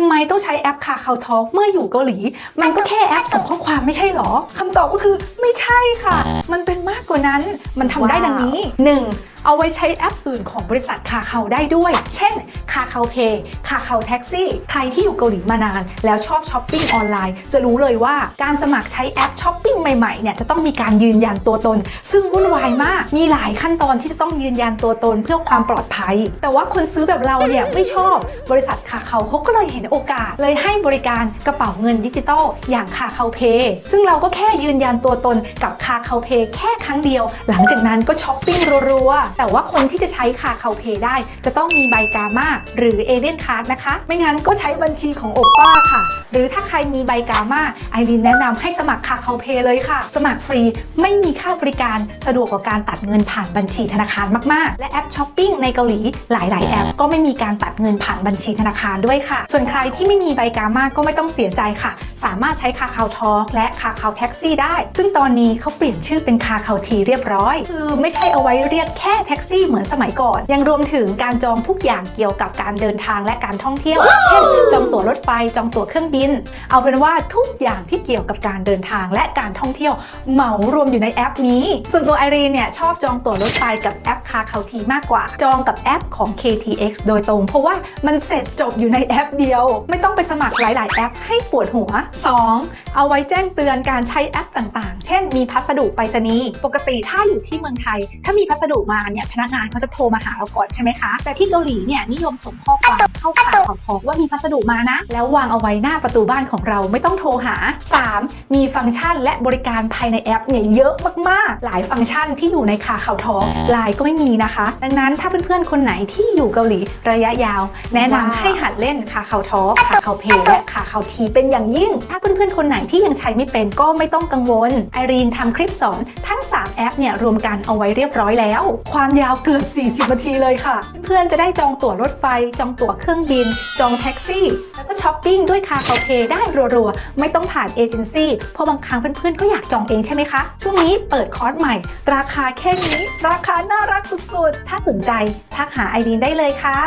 ำไมต้องใช้แอปคาคาทอกเมื่ออยู่เกาหลี มันก็แค่แอปส่งข้อความไม่ใช่หรอคำตอบก็คือไม่ใช่ค่ะ มันเป็นมากกว่านั้นมันทำได้ดังนี้ 1. เอาไว้ใช้แอปอื่นของบริษัทคาเขาได้ด้วย เช่นคาเขาเพย์คาเขาแท็กซี่ ใครที่อยู่เกาหลีมานาน แล้วชอบช้อปปิ้งออนไลน์ จะรู้เลยว่าการสมัครใช้แอปช้อปปิ้งใหม่ๆเนี่ยจะต้องมีการยืนยันตัวตน ซึ่งวุ่นวายมาก มีหลายขั้นตอนที่จะต้องยืนยันตัวตนเพื่อความปลอดภัย แต่ว่าคนซื้อแบบเราเนี่ยไม่ชอบบริษัทคาเขาเขาก็เลยเห็นโอกาส เลยให้บริการกระเป๋าเงินดิจิตอลอย่างคาเขาเพย์ซึ่งเราก็แค่ยืนยันตัวตนกับคาเขาเพย์แค่ครั้งเดียว หลังจากนั้นก็ช้อปปิ้งรัวๆแต่ว่าคนที่จะใช้คาเคาเพย์ได้ จะต้องมีใบกามาหรือเอเดนคาร์ดนะคะ ไม่งั้นก็ใช้บัญชีของโอป้าค่ะ หรือถ้าใครมีใบกามาไอรินแนะนำให้สมัครคาเขาเพย์เลยค่ะ สมัครฟรีไม่มีค่าบริการสะดวกกว่าการตัดเงินผ่านบัญชีธนาคารมาก ๆ และแอปช้อปปิ้งในเกาหลีหลาย ๆ แอป ก็ไม่มีการตัดเงินผ่านบัญชีธนาคารด้วยค่ะ ส่วนใครที่ไม่มีใบกามาก็ไม่ต้องเสียใจค่ะ สามารถใช้คาคาทอ k และคาคาแท็กซี่ได้ ซึ่งตอนนี้เขาเปลี่ยนชื่อเป็นคาคาทีเรียบร้อย คือไม่ใช่เอาไว้เรียกแค่แท็กซี่เหมือนสมัยก่อน ยังรวมถึงการจองทุกอย่างเกี่ยวกับการเดินทางและการท่องเที่ยวเช่นจองตั๋วรถไฟจองตั๋วเครื่องบินเอาเป็นว่าทุกอย่างที่เกี่ยวกับการเดินทางและการท่องเที่ยวเหมารวมอยู่ในแอปนี้ ส่วนตัวไอรีนเนี่ยชอบจองตั๋วรถไฟกับแอปคาคาวทีมากกว่า จองกับแอปของ KTX โดยตรง เพราะว่ามันเสร็จจบอยู่ในแอปเดียว ไม่ต้องไปสมัครหลาย ๆ แอปให้ปวดหัว 2. เอาไว้แจ้งเตือนการใช้แอปต่างๆ เช่น มีพัสดุไปรษณีย์ปกติถ้าอยู่ที่เมืองไทย ถ้ามีพัสดุมาเนี่ยพนักงานเขาจะโทรมาหาเราก่อนใช่ไหมคะ แต่ที่เกาหลีเนี่ยนิยมส่งข้อความเข้าข่าวขอว่ามีพัสดุมานะ แล้ววางเอาไว้หน้าประตูบ้านของเราไม่ต้องโทรหา 3. มีฟังก์ชันและบริการภายในแอปเนี่ยเยอะมากๆ หลายฟังก์ชันที่อยู่ในคาข่าวทองไลน์ก็ไม่มีนะคะ ดังนั้นถ้าเพื่อนๆ คนไหนที่อยู่เกาหลีระยะยาว แนะนำให้หัดเล่นคาข่าวทอคาข่าวเพและคาข่าวทีเป็นอย่างยิ่ง ถ้าเพื่อนๆ คนไหนที่ยังใช้ไม่เป็นก็ไม่ต้องกังวลไอรีนทำคลิปสอนทั้ง 3 แอปเนี่ยรวมกันเอาไว้เรียบร้อยแล้ว ความยาวเกือบ 40 นาทีเลยค่ะ เพื่อนๆ จะได้จองตั๋วรถไฟ จองตั๋วเครื่องบิน จองแท็กซี่ แล้วก็ช้อปปิ้งด้วยคาคาเพได้รัวๆ ไม่ต้องผ่านเอเจนซี่เพราะบางครั้งเพื่อนๆ ก็อยากจองเองใช่ไหมคะ ช่วงนี้เปิดคอร์สใหม่ ราคาแค่นี้ ราคาน่ารักสุดๆ ถ้าสนใจทักหาไอรีนได้เลยค่ะ